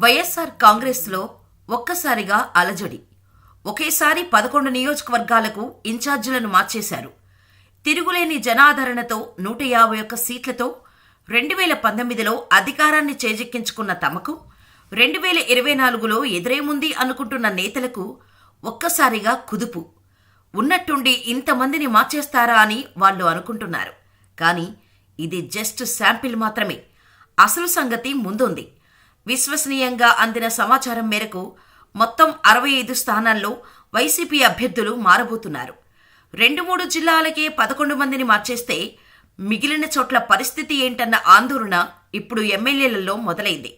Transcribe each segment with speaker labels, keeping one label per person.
Speaker 1: వైఎస్ఆర్ కాంగ్రెస్లో ఒక్కసారిగా అలజడి. ఒకేసారి పదకొండు నియోజకవర్గాలకు ఇన్ఛార్జీలను మార్చేశారు. తిరుగులేని జనాదరణతో నూట యాభై ఒక్క సీట్లతో రెండు వేల పంతొమ్మిదిలో అధికారాన్ని చేజెక్కించుకున్న తమకు రెండు వేల ఇరవై నాలుగులో ఎదురేముంది అనుకుంటున్న నేతలకు ఒక్కసారిగా కుదుపు. ఉన్నట్టుండి ఇంతమందిని మార్చేస్తారా అని వాళ్ళు అనుకుంటున్నారు. కానీ ఇది జస్ట్ శాంపిల్ మాత్రమే. అసలు సంగతి ముందుంది. విశ్వసనీయంగా అందిన సమాచారం మేరకు మొత్తం అరవై ఐదు స్థానాల్లో వైసీపీ అభ్యర్థులు మారబోతున్నారు. రెండు మూడు జిల్లాలకే పదకొండు మందిని మార్చేస్తే మిగిలిన చోట్ల పరిస్థితి ఏంటన్న ఆందోళన ఇప్పుడు ఎమ్మెల్యేలలో మొదలైంది.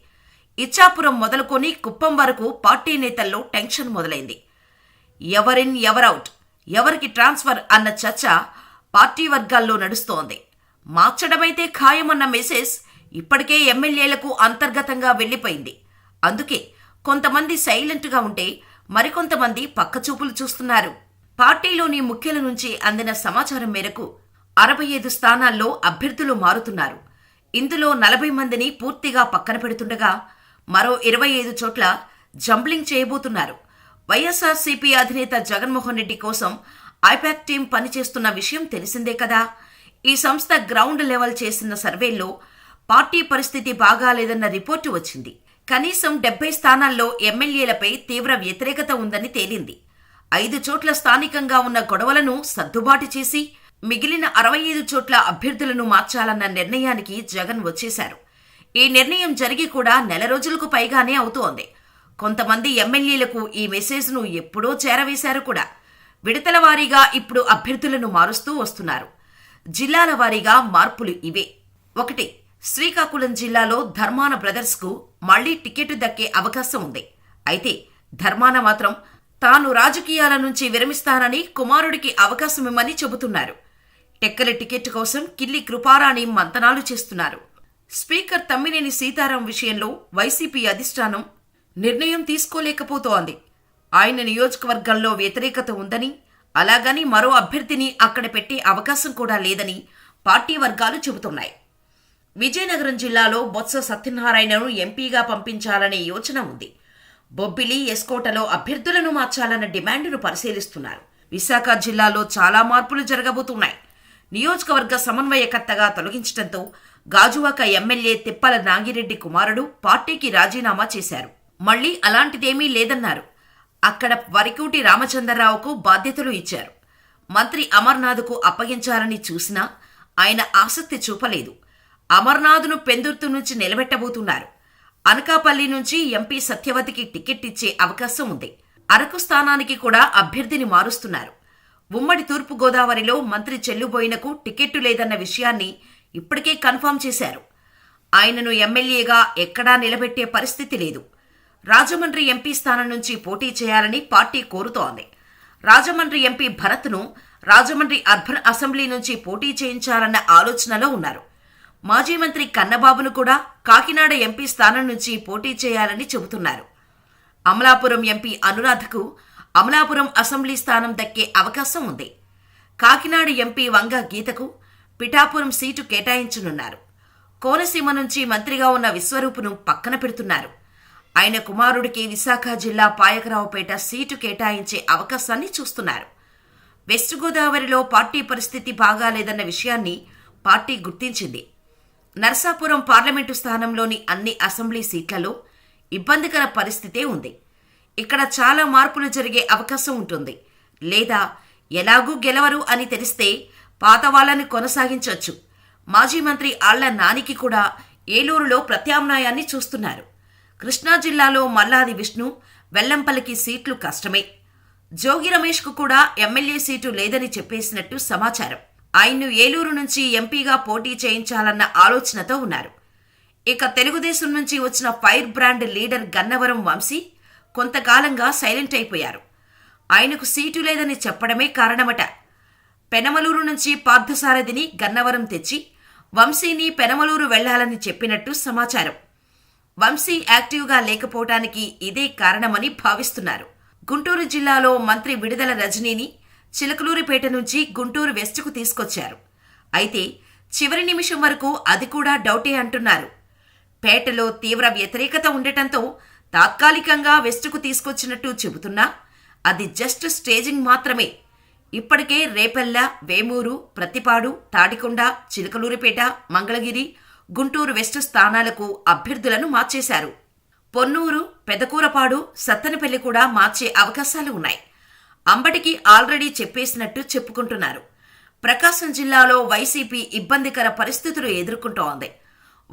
Speaker 1: ఇచ్చాపురం మొదలుకొని కుప్పం వరకు పార్టీ నేతల్లో టెన్షన్ మొదలైంది. ఎవరిన్ ఎవరౌట్ ఎవరికి ట్రాన్స్ఫర్ అన్న చర్చ పార్టీ వర్గాల్లో నడుస్తోంది. మార్చడమైతే ఖాయమన్న మెసేజ్ ఇప్పటికే ఎమ్మెల్యేలకు అంతర్గతంగా వెళ్ళిపోయింది అందుకే కొంతమంది సైలెంట్గా ఉంటే మరికొంతమంది పక్కచూపులు చూస్తున్నారు. పార్టీలోని ముఖ్యుల నుంచి అందిన సమాచారం మేరకు అరవై ఐదు స్థానాల్లో అభ్యర్థులు మారుతున్నారు. ఇందులో నలభై మందిని పూర్తిగా పక్కన పెడుతుండగా మరో ఇరవై ఐదు చోట్ల జంబ్లింగ్ చేయబోతున్నారు. వైఎస్ఆర్సీపీ అధినేత జగన్మోహన్ రెడ్డి కోసం ఐపాక్ టీం పనిచేస్తున్న విషయం తెలిసిందే కదా? ఈ సంస్థ గ్రౌండ్ లెవెల్ చేసిన సర్వేల్లో పార్టీ పరిస్థితి బాగాలేదన్న రిపోర్టు వచ్చింది. కనీసం డెబ్బై స్థానాల్లో ఎమ్మెల్యేలపై తీవ్ర వ్యతిరేకత ఉందని తేలింది. ఐదు చోట్ల స్థానికంగా ఉన్న గొడవలను సర్దుబాటు చేసి మిగిలిన అరవై ఐదు చోట్ల అభ్యర్థులను మార్చాలన్న నిర్ణయానికి జగన్ వచ్చేశారు. ఈ నిర్ణయం జరిగి కూడా నెల రోజులకు పైగానే అవుతోంది. కొంతమంది ఎమ్మెల్యేలకు ఈ మెసేజ్ను ఎప్పుడో చేరవేశారు కూడా. విడతల వారీగా ఇప్పుడు అభ్యర్థులను మారుస్తూ వస్తున్నారు. జిల్లాల వారీగా మార్పులు ఇవే. ఒకటి శ్రీకాకుళం జిల్లాలో ధర్మాన బ్రదర్స్కు మళ్ళీ టికెట్ దక్కే అవకాశం ఉంది. అయితే ధర్మాన మాత్రం తాను రాజకీయాల నుంచి విరమిస్తానని కుమారుడికి అవకాశమిమ్మని చెబుతున్నారు. టెక్కల టికెట్ కోసం కిల్లి కృపారాణి మంతనాలు చేస్తున్నారు. స్పీకర్ తమ్మినేని సీతారాం విషయంలో వైసీపీ అధిష్టానం నిర్ణయం తీసుకోలేకపోతోంది. ఆయన నియోజకవర్గంలో వ్యతిరేకత ఉందని అలాగని మరో అభ్యర్థిని అక్కడ పెట్టే అవకాశం కూడా లేదని పార్టీ వర్గాలు చెబుతున్నాయి. విజయనగరం జిల్లాలో బొత్స సత్యనారాయణను ఎంపీగా పంపించాలనే యోచన ఉంది. బొబ్బిలి ఎస్కోటలో అభ్యర్థులను మార్చాలన్న డిమాండును పరిశీలిస్తున్నారు. విశాఖ జిల్లాలో చాలా మార్పులు జరగబోతున్నాయి. నియోజకవర్గ సమన్వయకర్తగా తొలగించడంతో గాజువాక ఎమ్మెల్యే తిప్పల నాగిరెడ్డి కుమారుడు పార్టీకి రాజీనామా చేశారు. మళ్ళీ అలాంటిదేమీ లేదన్నారు. అక్కడ వరికూటి రామచంద్రరావుకు బాధ్యతలు ఇచ్చారు. మంత్రి అమర్నాథ్కు అప్పగించాలని చూసినా ఆయన ఆసక్తి చూపలేదు. అమర్నాథ్ను పెందుర్తు నుంచి నిలబెట్టబోతున్నారు. అనకాపల్లి నుంచి ఎంపీ సత్యవతికి టికెట్ ఇచ్చే అవకాశం ఉంది. అరకు స్థానానికి కూడా అభ్యర్థిని మారుస్తున్నారు. ఉమ్మడి తూర్పు గోదావరిలో మంత్రి చెల్లుబోయినకు టికెట్టు లేదన్న విషయాన్ని ఇప్పటికే కన్ఫర్మ్ చేశారు. ఆయనను ఎమ్మెల్యేగా ఎక్కడా నిలబెట్టే పరిస్థితి లేదు. రాజమండ్రి ఎంపీ స్థానం నుంచి పోటీ చేయాలని పార్టీ కోరుతోంది. రాజమండ్రి ఎంపీ భరత్ను రాజమండ్రి అర్బన్ అసెంబ్లీ నుంచి పోటీ చేయించాలన్న ఆలోచనలో ఉన్నారు. మాజీ మంత్రి కన్నబాబును కూడా కాకినాడ ఎంపీ స్థానం నుంచి పోటీ చేయాలని చెబుతున్నారు. అమలాపురం ఎంపీ అనురాధకు అమలాపురం అసెంబ్లీ స్థానం దక్కే అవకాశం ఉంది. కాకినాడ ఎంపీ వంగ గీతకు పిఠాపురం సీటు కేటాయించనున్నారు. కోనసీమ నుంచి మంత్రిగా ఉన్న విశ్వరూపును పక్కన పెడుతున్నారు. ఆయన కుమారుడికి విశాఖ జిల్లా పాయకరావుపేట సీటు కేటాయించే అవకాశాన్ని చూస్తున్నారు. వెస్ట్ గోదావరిలో పార్టీ పరిస్థితి బాగాలేదన్న విషయాన్ని పార్టీ గుర్తించింది. నర్సాపురం పార్లమెంటు స్థానంలోని అన్ని అసెంబ్లీ సీట్లలో ఇబ్బందికర పరిస్థితే ఉంది. ఇక్కడ చాలా మార్పులు జరిగే అవకాశం ఉంటుంది. లేదా ఎలాగూ గెలవరు అని తెలిస్తే పాత వాళ్ళని కొనసాగించవచ్చు మాజీ మంత్రి ఆళ్ళ నానికి కూడా ఏలూరులో ప్రత్యామ్నాయాన్ని చూస్తున్నారు. కృష్ణా జిల్లాలో మల్లాది విష్ణు వెల్లంపల్లికి సీట్లు కష్టమే. జోగి రమేష్కు కూడా ఎమ్మెల్యే సీటు లేదని చెప్పేసినట్టు సమాచారం. ఆయన్ను ఏలూరు నుంచి ఎంపీగా పోటీ చేయించాలన్న ఆలోచనతో ఉన్నారు. ఇక తెలుగుదేశం నుంచి వచ్చిన fire brand leader Gannavaram Vamsi కొంతకాలంగా సైలెంట్ అయిపోయారు. ఆయనకు సీటు లేదని చెప్పడమే కారణమట. పెనమలూరు నుంచి పార్థసారథిని గన్నవరం తెచ్చి వంశీని పెనమలూరు వెళ్ళాలని చెప్పినట్టు సమాచారం. వంశీ యాక్టివ్గా లేకపోవటానికి ఇదే కారణమని భావిస్తున్నారు. గుంటూరు జిల్లాలో మంత్రి విడుదల రజనీని చిలకలూరిపేట నుంచి గుంటూరు వెస్ట్కు తీసుకొచ్చారు. అయితే చివరి నిమిషం వరకు అది కూడా డౌటే అంటున్నారు. పేటలో తీవ్ర వ్యతిరేకత ఉండటంతో తాత్కాలికంగా వెస్ట్కు తీసుకొచ్చినట్టు చెబుతున్నా అది జస్ట్ స్టేజింగ్ మాత్రమే. ఇప్పటికే రేపల్ల వేమూరు ప్రతిపాడు తాడికొండ చిలకలూరిపేట మంగళగిరి గుంటూరు వెస్ట్ స్థానాలకు అభ్యర్థులను మార్చేశారు. పొన్నూరు పెదకూరపాడు సత్తెనపల్లి కూడా మార్చే అవకాశాలు ఉన్నాయి. అంబటికి ఆల్రెడీ చెప్పేసినట్టు చెప్పుకుంటున్నారు. ప్రకాశం జిల్లాలో వైసీపీ ఇబ్బందికర పరిస్థితులు ఎదుర్కొంటోంది.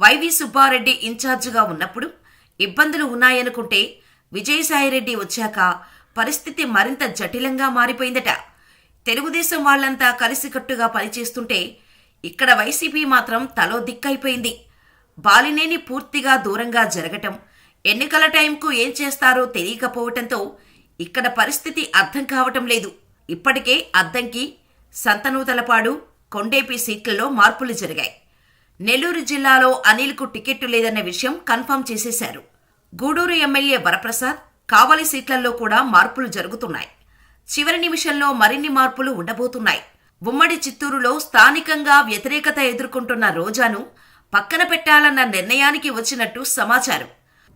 Speaker 1: వైవి సుబ్బారెడ్డి ఇన్ఛార్జిగా ఉన్నప్పుడు ఇబ్బందులు ఉన్నాయనుకుంటే విజయసాయిరెడ్డి వచ్చాక పరిస్థితి మరింత జటిలంగా మారిపోయిందట. తెలుగుదేశం వాళ్ళంతా కలిసికట్టుగా పనిచేస్తుంటే ఇక్కడ వైసీపీ మాత్రం తలో దిక్కైపోయింది. బాలినేని పూర్తిగా దూరంగా జరగటం ఎన్నికల టైంకు ఏం చేస్తారో తెలియకపోవటంతో ఇక్కడ పరిస్థితి అర్థం కావటం లేదు. ఇప్పటికే అద్దంకి సంతనూతలపాడు కొండేపి సీట్లలో మార్పులు జరిగాయి. నెల్లూరు జిల్లాలో అనిల్కు టికెట్టు లేదన్న విషయం కన్ఫర్మ్ చేసేశారు. గూడూరు ఎమ్మెల్యే వరప్రసాద్ కావలి సీట్లలో కూడా మార్పులు జరుగుతున్నాయి. చివరి నిమిషంలో మరిన్ని మార్పులు ఉండబోతున్నాయి. ఉమ్మడి చిత్తూరులో స్థానికంగా వ్యతిరేకత ఎదుర్కొంటున్న రోజాను పక్కన పెట్టాలన్న నిర్ణయానికి వచ్చినట్టు సమాచారం.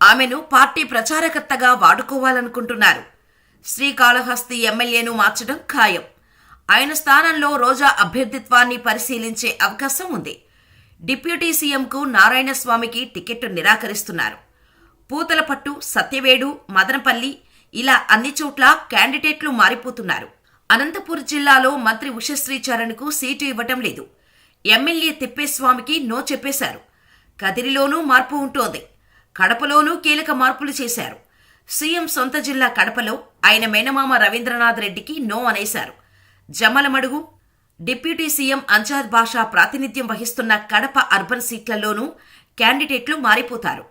Speaker 1: ఆమెను పార్టీ ప్రచారకర్తగా వాడుకోవాలనుకుంటున్నారు. శ్రీకాళహస్తి ఎమ్మెల్యేను మార్చడం ఖాయం. ఆయన స్థానంలో రోజా అభ్యర్థిత్వాన్ని పరిశీలించే అవకాశం ఉంది. డిప్యూటీ సీఎంకు నారాయణస్వామికి టికెట్ నిరాకరిస్తున్నారు. పూతలపట్టు సత్యవేడు మదనపల్లి ఇలా అన్ని చోట్ల క్యాండిడేట్లు మారిపోతున్నారు. అనంతపూర్ జిల్లాలో మంత్రి ఉషశ్రీ చరణ్కు సీటు ఇవ్వటం లేదు. ఎమ్మెల్యే తిప్పేస్వామికి నో చెప్పేశారు. కదిరిలోనూ మార్పు ఉంటోంది. కడపలోనూ కీలక మార్పులు చేశారు. సీఎం సొంత జిల్లా కడపలో ఆయన మేనమామ రవీంద్రనాథ్ రెడ్డికి నో అనేశారు. జమ్మలమడుగు డిప్యూటీ సీఎం అంజాద్ బాషా ప్రాతినిధ్యం వహిస్తున్న కడప అర్బన్ సీట్లలోనూ క్యాండిడేట్లు మారిపోతారు.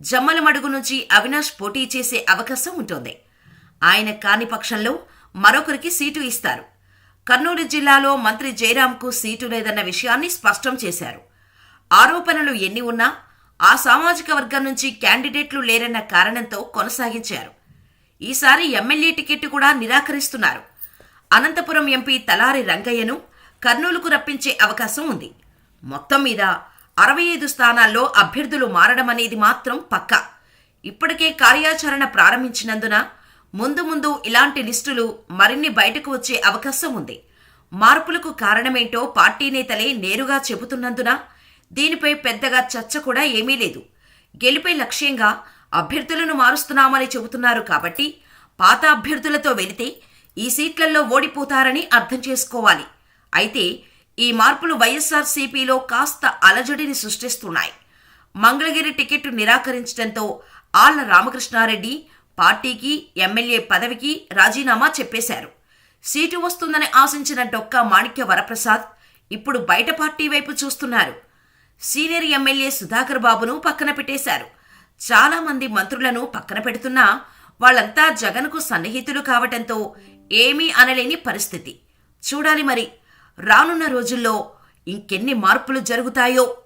Speaker 1: జమ్మలమడుగు నుంచి అవినాష్ పోటీ చేసే అవకాశం ఉంటుంది. ఆయన కాని పక్షంలో మరొకరికి సీటు ఇస్తారు. కర్నూలు జిల్లాలో మంత్రి జయరాంకు సీటు లేదన్న విషయాన్ని స్పష్టం చేశారు. ఆరోపణలు ఎన్ని ఉన్నా ఆ సామాజిక వర్గం నుంచి క్యాండిడేట్లు లేరన్న కారణంతో కొనసాగించారు. ఈసారి ఎమ్మెల్యే టికెట్ కూడా నిరాకరిస్తున్నారు. అనంతపురం ఎంపీ తలారి రంగయ్యను కర్నూలుకు రప్పించే అవకాశం ఉంది. మొత్తం మీద అరవై ఐదు స్థానాల్లో అభ్యర్థులు మారడం అనేది మాత్రం పక్కా. ఇప్పటికే కార్యాచరణ ప్రారంభించినందున ముందు ముందు ఇలాంటి లిస్టులు మరిన్ని బయటకు వచ్చే అవకాశం ఉంది. మార్పులకు కారణమేంటో పార్టీ నేతలే నేరుగా చెబుతున్నందున దీనిపై పెద్దగా చర్చ కూడా ఏమీ లేదు. గెలుపై లక్ష్యంగా అభ్యర్థులను మారుస్తున్నామని చెబుతున్నారు కాబట్టి పాత అభ్యర్థులతో వెళితే ఈ సీట్లలో ఓడిపోతారని అర్థం చేసుకోవాలి. అయితే ఈ మార్పులు వైఎస్ఆర్సీపీలో కాస్త అలజడిని సృష్టిస్తున్నాయి. మంగళగిరి టికెట్ నిరాకరించడంతో ఆళ్ళ రామకృష్ణారెడ్డి పార్టీకి ఎమ్మెల్యే పదవికి రాజీనామా చెప్పేశారు. సీటు వస్తుందని ఆశించిన డొక్కా మాణిక్య వరప్రసాద్ ఇప్పుడు బయట పార్టీ వైపు చూస్తున్నారు. సీనియర్ ఎమ్మెల్యే సుధాకర్ బాబును పక్కన పెట్టేశారు. చాలామంది మంత్రులను పక్కన పెడుతున్నా వాళ్ళంతా జగన్కు సన్నిహితులు కావటంతో ఏమీ అనలేని పరిస్థితి. చూడాలి మరి రానున్న రోజుల్లో ఇంకెన్ని మార్పులు జరుగుతాయో?